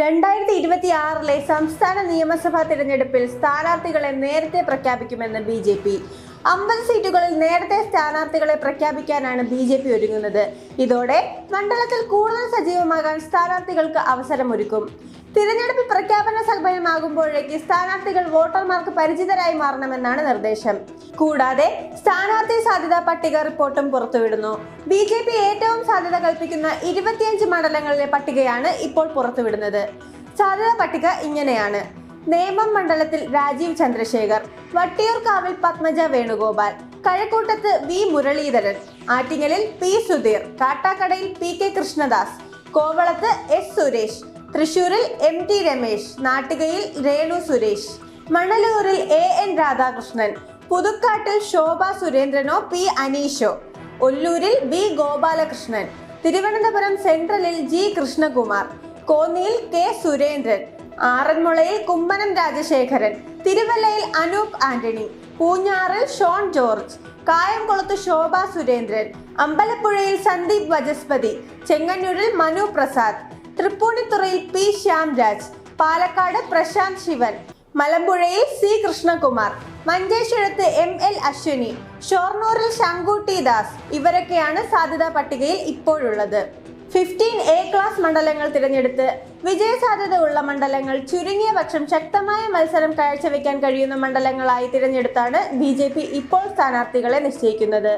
രണ്ടായിരത്തി ഇരുപത്തി ആറിലെ സംസ്ഥാന നിയമസഭാ തിരഞ്ഞെടുപ്പിൽ സ്ഥാനാർത്ഥികളെ നേരത്തെ പ്രഖ്യാപിക്കുമെന്ന് ബി ജെ പി. അമ്പത് സീറ്റുകളിൽ നേരത്തെ സ്ഥാനാർത്ഥികളെ പ്രഖ്യാപിക്കാനാണ് ബി ജെ പി ഒരുങ്ങുന്നത്. ഇതോടെ മണ്ഡലത്തിൽ കൂടുതൽ സജീവമാകാൻ സ്ഥാനാർത്ഥികൾക്ക് അവസരമൊരുക്കും. തിരഞ്ഞെടുപ്പ് പ്രഖ്യാപന സമയമാകുമ്പോഴേക്ക് സ്ഥാനാർത്ഥികൾ വോട്ടർമാർക്ക് പരിചിതരായി മാറണമെന്നാണ് നിർദ്ദേശം. കൂടാതെ സ്ഥാനാർത്ഥി സാധ്യതാ പട്ടിക റിപ്പോർട്ടും പുറത്തുവിടുന്നു. ബി ജെ പി ഏറ്റവും സാധ്യത കൽപ്പിക്കുന്ന ഇരുപത്തിയഞ്ച് മണ്ഡലങ്ങളിലെ പട്ടികയാണ് ഇപ്പോൾ പുറത്തുവിടുന്നത്. സാധ്യതാ പട്ടിക ഇങ്ങനെയാണ്. നേമം മണ്ഡലത്തിൽ രാജീവ് ചന്ദ്രശേഖർ വട്ടിയൂർക്കാവിൽ പത്മജ വേണുഗോപാൽ കഴക്കൂട്ടത്ത് വി മുരളീധരൻ ആറ്റിങ്ങലിൽ പി സുധീർ കാട്ടാക്കടയിൽ പി കെ കൃഷ്ണദാസ് കോവളത്ത് എസ് സുരേഷ് തൃശൂരിൽ എം ടി രമേശ് നാട്ടികയിൽ രേണു സുരേഷ് മണലൂരിൽ എ എൻ രാധാകൃഷ്ണൻ പുതുക്കാട്ടിൽ ശോഭ സുരേന്ദ്രനോ പി അനീഷോ ഒല്ലൂരിൽ ബി ഗോപാലകൃഷ്ണൻ തിരുവനന്തപുരം സെൻട്രലിൽ ജി കൃഷ്ണകുമാർ കോന്നിയിൽ കെ സുരേന്ദ്രൻ ആറന്മുളയിൽ കുമ്മനം രാജശേഖരൻ തിരുവല്ലയിൽ അനൂപ് ആന്റണി പൂഞ്ഞാറിൽ ഷോൺ ജോർജ് കായംകുളത്ത് ശോഭ സുരേന്ദ്രൻ അമ്പലപ്പുഴയിൽ സന്ദീപ് വജസ്പതി ചെങ്ങന്നൂരിൽ മനു പ്രസാദ് തൃപ്പൂണിത്തുറയിൽ പി ശ്യാംരാജ് പാലക്കാട് പ്രശാന്ത് ശിവൻ മലമ്പുഴയിൽ സി കൃഷ്ണകുമാർ മഞ്ചേശ്വരത്ത് എം എൽ അശ്വിനി ഷൊർണൂരിൽ ശങ്കുട്ടി ദാസ് ഇവരൊക്കെയാണ് സാധ്യതാ പട്ടികയിൽ ഇപ്പോഴുള്ളത്. ഫിഫ്റ്റീൻ എ ക്ലാസ് മണ്ഡലങ്ങൾ തിരഞ്ഞെടുത്ത് വിജയസാധ്യത ഉള്ള മണ്ഡലങ്ങൾ ചുരുങ്ങിയ പക്ഷം ശക്തമായ മത്സരം കാഴ്ചവെക്കാൻ കഴിയുന്ന മണ്ഡലങ്ങളായി തിരഞ്ഞെടുത്താണ് ബി ഇപ്പോൾ സ്ഥാനാർത്ഥികളെ നിശ്ചയിക്കുന്നത്.